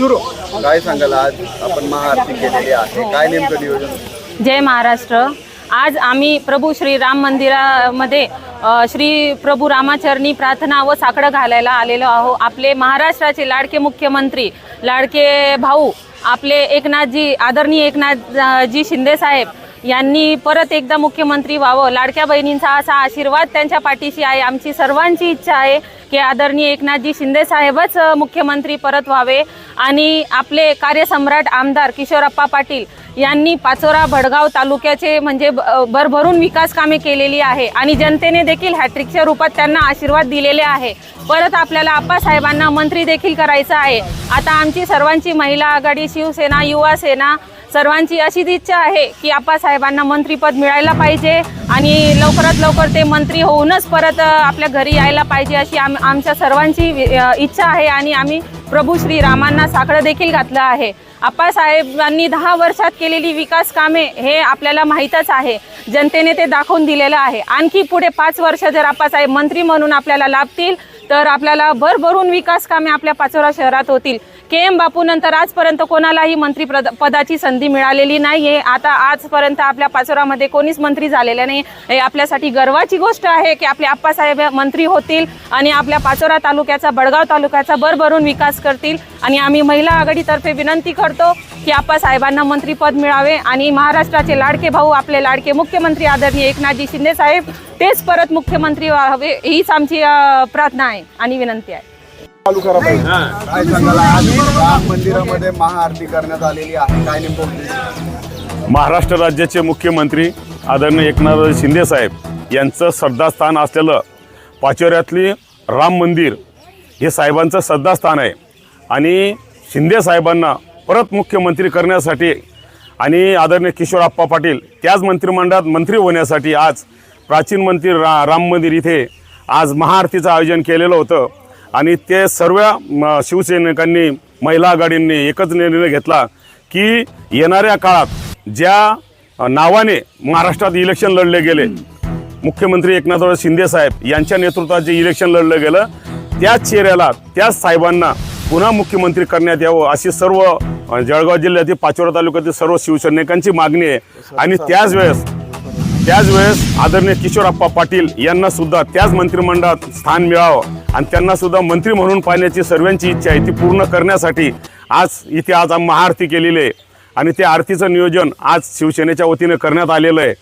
सुरू. काय सांगाल आज? आपण महाआरती केलेली आहे. काय नेमकं नियोजन? जय महाराष्ट्र. आज आम्ही प्रभू श्री राम मंदिरामध्ये अ, श्री प्रभू रामाचरणी प्रार्थना व साकडं घालायला आलेलो आहो. आपले महाराष्ट्राचे लाडके मुख्यमंत्री लाडके भाऊ आपले एकनाथजी आदरणीय एकनाथजी शिंदे साहेब यांनी परत एकदा मुख्यमंत्री व्हावं. लाडक्या बहिणींचा असा आशीर्वाद त्यांच्या पाठीशी आहे. आमची सर्वांची इच्छा आहे की आदरणीय एकनाथजी शिंदे साहेबच मुख्यमंत्री परत व्हावे. आणि आपले कार्यसम्राट आमदार किशोरप्पा पाटील यांनी पाचोरा भडगाव तालुक्याचे म्हणजे भरभरून विकास कामे केलेली आहे. आणि जनतेने देखील हॅट्रिकच्या रूपात त्यांना आशीर्वाद दिलेले आहे. परत आपल्याला आप्पासाहेबांना मंत्री देखील करायचं आहे. आता आमची सर्वांची महिला आघाडी शिवसेना युवा सेना सर्वांची अशीच इच्छा आहे की आप्पासाहेबांना मंत्रीपद मिळायला पाहिजे आणि लवकरात लवकर ते मंत्री होऊनच परत आपल्या घरी यायला पाहिजे अशी आम आमच्या सर्वांची इच्छा आहे आणि आम्ही प्रभू श्रीरामांना साकडं देखील घातलं आहे. आप्पासाहेबांनी दहा वर्षात केलेली विकास कामे हे आपल्याला माहीतच आहे. जनतेने ते दाखवून दिलेलं आहे. आणखी पुढे पाच वर्ष जर आप्पासाहेब मंत्री म्हणून आपल्याला लाभतील तर आपल्याला भरभरून विकास कामे आपल्या पाचोरा शहरात होतील. के एम बापू नंतर आजपर्यंत कोणालाही मंत्री प्रद पदाची संधी मिळालेली नाही आहे. आता आजपर्यंत आपल्या पाचोरामध्ये कोणीच मंत्री झालेलं नाही. हे आपल्यासाठी गर्वाची गोष्ट आहे की आपले आप्पासाहेब मंत्री होतील आणि आपल्या पाचोरा तालुक्याचा बडगाव तालुक्याचा भरभरून विकास करतील. आणि आम्ही महिला आघाडीतर्फे विनंती करतो की आप्पासाहेबांना मंत्रीपद मिळावे आणि महाराष्ट्राचे लाडके भाऊ आपले लाडके मुख्यमंत्री आदरणीय एकनाथजी शिंदे साहेब तेच परत मुख्यमंत्री व्हावे हीच आमची प्रार्थना आहे आणि विनंती आहे. चालू करा पाहिजे काय सांगाल आज राम मंदिरामध्ये महाआरती करण्यात आलेली आहे. काय नेमकं उद्देश? महाराष्ट्र राज्याचे मुख्यमंत्री आदरणीय एकनाथ शिंदे साहेब यांचं श्रद्धास्थान असलेलं पाचोऱ्यातली राम मंदिर हे साहेबांचं श्रद्धास्थान आहे. आणि शिंदे साहेबांना परत मुख्यमंत्री करण्यासाठी आणि आदरणीय किशोरप्पा पाटील त्याच मंत्रिमंडळात मंत्री होण्यासाठी आज प्राचीन मंदिर रा राम मंदिर इथे आज महाआरतीचं आयोजन केलेलं होतं. आणि ते सर्व म, शिवसैनिकांनी महिला आघाडींनी एकच निर्णय घेतला की येणाऱ्या काळात ज्या नावाने महाराष्ट्रात इलेक्शन लढले गेले मुख्यमंत्री एकनाथराव शिंदे साहेब यांच्या नेतृत्वात जे इलेक्शन लढलं गेलं त्याच चेहऱ्याला त्याच साहेबांना पुन्हा मुख्यमंत्री करण्यात यावं अशी सर्व जळगाव जिल्ह्यातील पाचोरा तालुक्यातील सर्व शिवसैनिकांची मागणी आहे. आणि त्याच वेळेस त्याच वेळेस आदरणीय किशोरप्पा पाटील यांना सुद्धा त्याच मंत्रिमंडळात स्थान मिळावं आणि त्यांना सुद्धा मंत्री म्हणून पाहण्याची सर्वांची इच्छा आहे ती पूर्ण करण्यासाठी आज इथे आज आम्ही महाआरती केलेली आहे. आणि त्या आरतीचं नियोजन आज शिवसेनेच्या वतीने करण्यात आलेलं आहे.